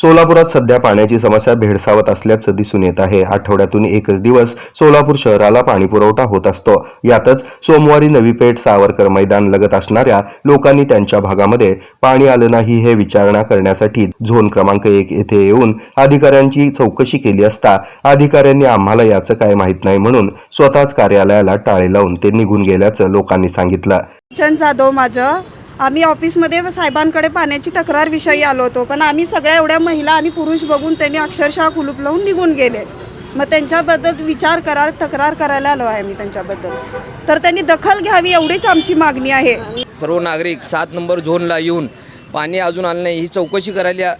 सोलापुरात सध्या पाण्याची समस्या भेडसावत असल्याचं दिसून येत आहे. आठवड्यातून एकच दिवस सोलापूर शहराला पाणी पुरवठा होत असतो. यातच सोमवारी नवी पेठ सावरकर मैदान लगत असणाऱ्या लोकांनी त्यांच्या भागामध्ये पाणी आलं नाही हे विचारणा करण्यासाठी झोन क्रमांक एक येथे येऊन अधिकाऱ्यांची चौकशी केली असता अधिकाऱ्यांनी आम्हाला याचं काय माहीत नाही म्हणून स्वतःच कार्यालयाला टाळे लावून ते निघून गेल्याचं लोकांनी सांगितलं. जाधव माझं. आम्ही ऑफिसमध्ये साहेबांकडे पाण्याची तक्रारविषयी आलो होतो. पण आम्ही सगळ्या एवढ्या महिला आणि पुरुष बघून त्यांनी अक्षरशः कुलूप लावून निघून गेले. मग त्यांच्याबद्दल विचार करा तक्रार करायला आलो आहे मी त्यांच्याबद्दल. तर त्यांनी दखल घ्यावी एवढीच आमची मागणी आहे. सर्व नागरिक सात नंबर झोनला येऊन पाणी अजून आलं नाही ही चौकशी करायला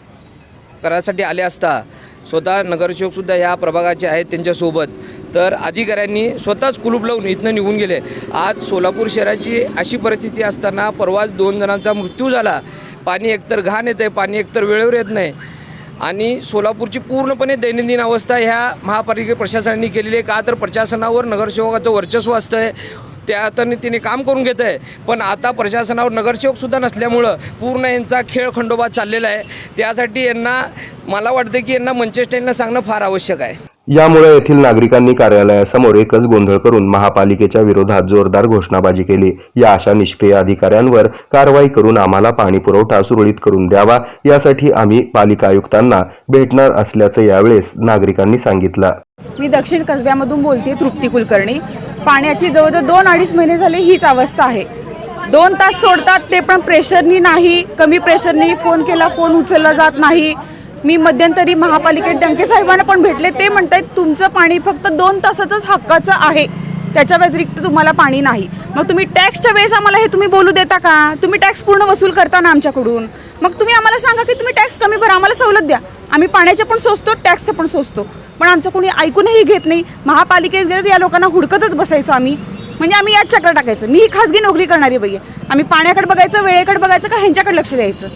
करायसाठी आले असता स्वतः नगरसेवकसुद्धा ह्या प्रभागाचे आहेत त्यांच्यासोबत. तर अधिकाऱ्यांनी स्वतःच कुलूप लावून इथनं निघून गेले. आज सोलापूर शहराची अशी परिस्थिती असताना परवाच दोन जणांचा मृत्यू झाला. पाणी एकतर घाण येतं आहे पाणी एकतर वेळेवर येत नाही. आणि सोलापूरची पूर्णपणे दैनंदिन अवस्था ह्या महापालिका प्रशासनाने केलेली आहे. का तर प्रशासनावर नगरसेवकाचं वर्चस्व असतं आहे त्या हाताने तिने काम करून घेत आहे. पण आता प्रशासनावर नगरसेवकसुद्धा नसल्यामुळं पूर्ण यांचा खेळ खंडोबा चाललेला आहे. त्यासाठी यांना मला वाटतं की यांना मंचेस्टाईलनं सांगणं फार आवश्यक आहे. यामुळे येथील नागरिकांनी कार्यालयासमोर एकच गोंधळ करून महापालिकेच्या विरोधात जोरदार घोषणाबाजी केली. या अशा निष्क्रिय अधिकाऱ्यांवर कारवाई करून आम्हाला पाणी पुरवठा सुरळीत करून द्यावा यासाठी आम्ही पालिका आयुक्तांना भेटणार असल्याचं यावेळेस नागरिकांनी सांगितलं. मी दक्षिण कसब्यामधून बोलते तृप्ती कुलकर्णी. पाण्याची जवळजवळ दोन अडीच महिने झाले हीच अवस्था आहे. दोन तास सोडतात ते पण प्रेशरनी नाही कमी प्रेशरनी. फोन केला फोन उचलला जात नाही. मी मध्यंतरी महापालिकेत डंके साहेबांना पण भेटले. ते म्हणत आहेत तुमचं पाणी फक्त दोन तासाचंच हक्काचं आहे. त्याच्या व्यतिरिक्त तुम्हाला पाणी नाही. मग तुम्ही टॅक्सच्या वेळेस आम्हाला हे तुम्ही बोलू देता का? तुम्ही टॅक्स पूर्ण वसूल करता ना आमच्याकडून? मग तुम्ही आम्हाला सांगा की तुम्ही टॅक्स कमी भरा आम्हाला सवलत द्या. आम्ही पाण्याचे पण सोचतो टॅक्सचं पण सोचतो पण आमचं कोणी ऐकूनही घेत नाही. महापालिकेत गेलं तर या लोकांना हुडकतच बसायचं आम्ही. म्हणजे आम्ही याच चक्र टाकायचं. मी ही खाजगी नोकरी करणारी बाई आहे. आम्ही पाण्याकडे बघायचं वेळेकडे बघायचं का ह्यांच्याकडे लक्ष द्यायचं?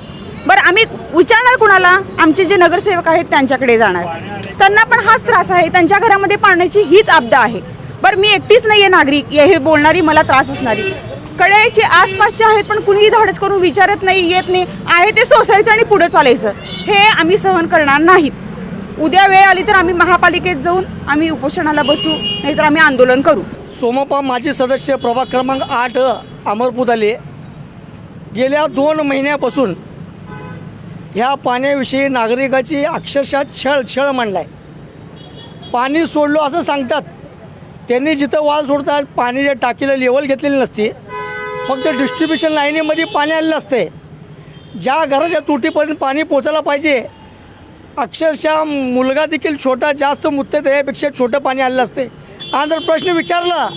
बरं आम्ही विचारणार कुणाला? आमचे जे नगरसेवक आहेत त्यांच्याकडे जाणार. त्यांना पण हाच त्रास आहे. त्यांच्या घरामध्ये पाण्याची हीच आपदा आहे. बरं मी एकटीच नाही आहे नागरिक. हे बोलणारी मला त्रास असणारी. कळ्याचे आसपासचे आहेत पण कुणीही धाडस करून विचारत नाही येत नाही. आहे ते सोसायचं आणि पुढे चालायचं. हे आम्ही सहन करणार नाहीत. उद्या वेळ आली तर आम्ही महापालिकेत जाऊन आम्ही उपोषणाला बसू नाहीतर आम्ही आंदोलन करू. सोमपा माजी सदस्य प्रभाग क्रमांक आठ अमरपुताले गेल्या दोन महिन्यापासून ह्या पाण्याविषयी नागरिकाची अक्षरशः छळ छळ मांडला आहे पाणी सोडलो असं सांगतात. त्यांनी जिथं वाल सोडतात पाणी टाकीला लेवल घेतलेली नसते. फक्त डिस्ट्रीब्युशन लाईनीमध्ये पाणी आलेलं असते. ज्या घराच्या तुटीपर्यंत पाणी पोचायला पाहिजे अक्षरशः मुलगा देखील छोटा जास्त मुत्ते त्यापेक्षा छोटं पाणी आलेलं असते. आणि जर प्रश्न विचारला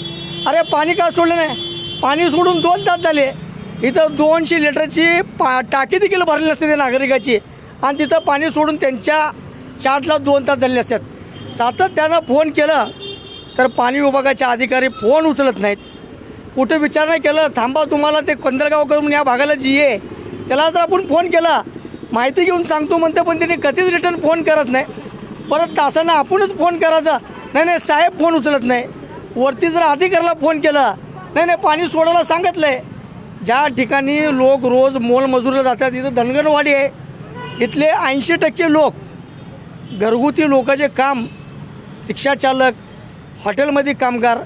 अरे पाणी का सोडलं नाही? पाणी सोडून दोन तास झाले. इथं दोनशे लिटरची पा टाकी देखील भरलेली असते त्या नागरिकाची. आणि तिथं पाणी सोडून त्यांच्या चार्टला दोन तास झालेले असतात. सातत्यानं फोन केलं तर पाणी विभागाचे अधिकारी फोन उचलत नाहीत. कुठं विचारणं केलं. थांबा तुम्हाला ते कंदरगाव करून या भागाला जी आहे त्याला जर आपण फोन केला माहिती घेऊन सांगतो म्हणते पण त्यांनी कधीच रिटर्न फोन करत नाही. परत तासांना आपणच फोन करायचा. नाही नाही साहेब फोन उचलत नाही. वरती जर अधिकाऱ्याला फोन केला नाही नाही पाणी सोडायला सांगितलं आहे ज्या ठिकाणी लोक रोज मोलमजुरीला जातात इथं धनगरवाडी आहे. इथले ऐंशी टक्के लोक घरगुती लोकांचे काम रिक्षाचालक हॉटेलमध्ये कामगार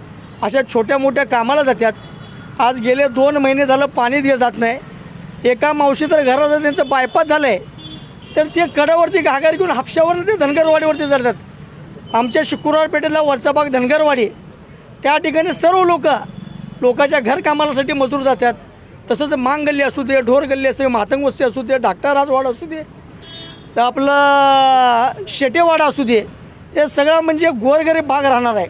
अशा छोट्या मोठ्या कामाला जातात आज गेले दोन महिने झालं पाणी दिलं जात नाही. एका मावशी तर घरात त्यांचं बायपास झालं आहे तर ते कडावरती घागर घेऊन हापशावर ते धनगरवाडीवरती चढतात. आमच्या शुक्रवार पेठेतला वरचा भाग धनगरवाडी. त्या ठिकाणी सर्व लोक लोकांच्या घरकामासाठी मजूर जातात तसंच मांग गल्ली असू दे ढोर गल्ली असू दे मातंग वस्ती असू दे डाक्टर राजवाड असू दे तर आपलं शेटेवाडा असू दे हे सगळं म्हणजे गोरगरीब भाग राहणार आहे.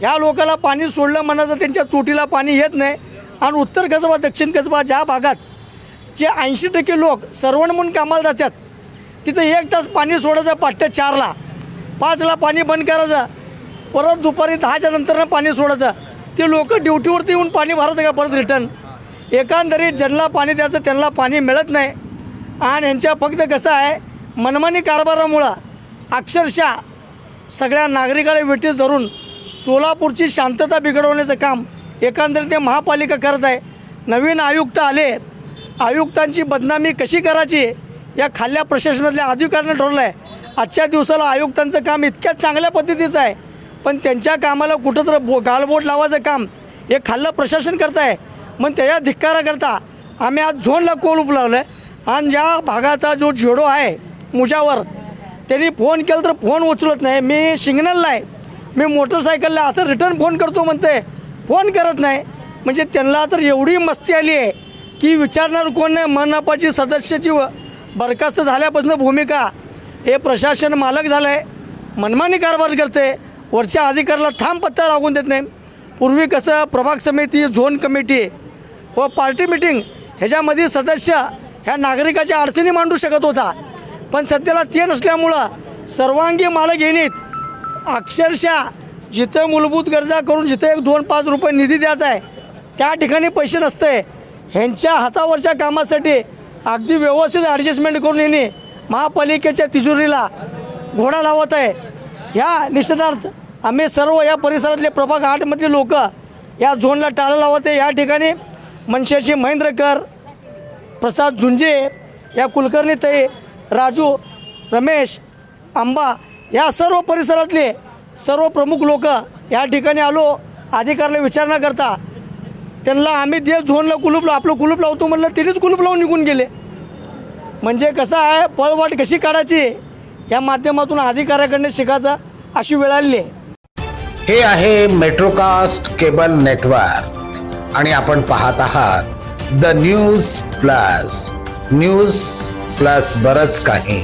ह्या लोकांना पाणी सोडलं म्हणायचं त्यांच्या तोटीला पाणी येत नाही. आणि उत्तर कसबा दक्षिण कसबा ज्या भागात जे ऐंशी टक्के लोक सर्वण म्हणून कामाला जातात तिथं एक तास पाणी सोडायचं पाठ्या चारला. पाचला पाणी बंद करायचं. परत दुपारी दहाच्या नंतरनं पाणी सोडायचं. ते लोक ड्युटीवरती येऊन पाणी भरायचं का परत रिटर्न? एकंदरीत ज्यांना पाणी द्यायचं त्यांना पाणी मिळत नाही. आणि ह्यांच्या फक्त कसं आहे मनमानी कारभारामुळं अक्षरशः सगळ्या नागरिकाला वेटीस धरून सोलापूरची शांतता बिघडवण्याचं काम एकंदरीत ते महापालिका करत आहे. नवीन आयुक्त आले. आयुक्तांची बदनामी कशी करायची? या खाल्ल्या प्रशासनातल्या अधिकाऱ्यांनी ठरवलं आहे. आजच्या दिवसाला आयुक्तांचं काम इतक्या चांगल्या पद्धतीचं आहे. पण त्यांच्या कामाला कुठं तर बो गालबोट लावायचं काम हे खाल्लं प्रशासन करत आहे. मग त्याच्या धिक्काराकरता आम्ही आज झोनला कोल उपलावलं आहे आणि ज्या भागाचा जो झेडो आहे मुजावर त्यांनी फोन केला तर फोन उचलत नाही. मी सिग्नलला आहे. मी मोटरसायकलला असं रिटर्न फोन करतो म्हणते फोन करत नाही. म्हणजे त्यांना तर एवढी मस्ती आली आहे की विचारणार कोण नाही मनपाची सदस्याची व- बरखास्त झाल्यापासून भूमिका. हे प्रशासन मालक झालं आहे मनमानी कारभार करते वरच्या अधिकाऱ्याला थांब पत्ता लागून देत नाही. पूर्वी कसं प्रभाग समिती झोन कमिटी व पार्टी मिटिंग ह्याच्यामध्ये सदस्य ह्या नागरिकाच्या अडचणी मांडू शकत होता. पण सध्याला ते नसल्यामुळं सर्वांगी मालक येणीत अक्षरशः जिथे मूलभूत गरजा करून जिथे एक दोन पाच रुपये निधी द्यायचा आहे त्या ठिकाणी पैसे नसते. ह्यांच्या हातावरच्या कामासाठी अगदी व्यवस्थित ॲडजस्टमेंट करून येणे महापालिकेच्या तिजोरीला घोडा लावत आहे. ह्या निषेधार्थ आम्ही सर्व या परिसरातले प्रभाग आठमधले लोक या झोनला टाळं लावत आहे. या ठिकाणी मनशाचे महेंद्रकर प्रसाद झुंजे या कुलकर्णीताई राजू रमेश आंबा या सर्व परिसरातले सर्व प्रमुख लोक या ठिकाणी आलो अधिकाऱ्याला विचारणा करता. त्यांना आम्ही जे झोनला कुलूप लाव आपलं कुलूप लावतो म्हणलं तिनेच कुलूप लावून निघून गेले. म्हणजे कसं आहे पळवाट कशी काढायची या माध्यमातून अधिकाऱ्याकडनं शिकायचं अशी वेळ आलेली आहे. हे आहे मेट्रोकास्ट केबल नेटवर्क आणि आपण पाहत आहात the news plus news plus बरंच काही.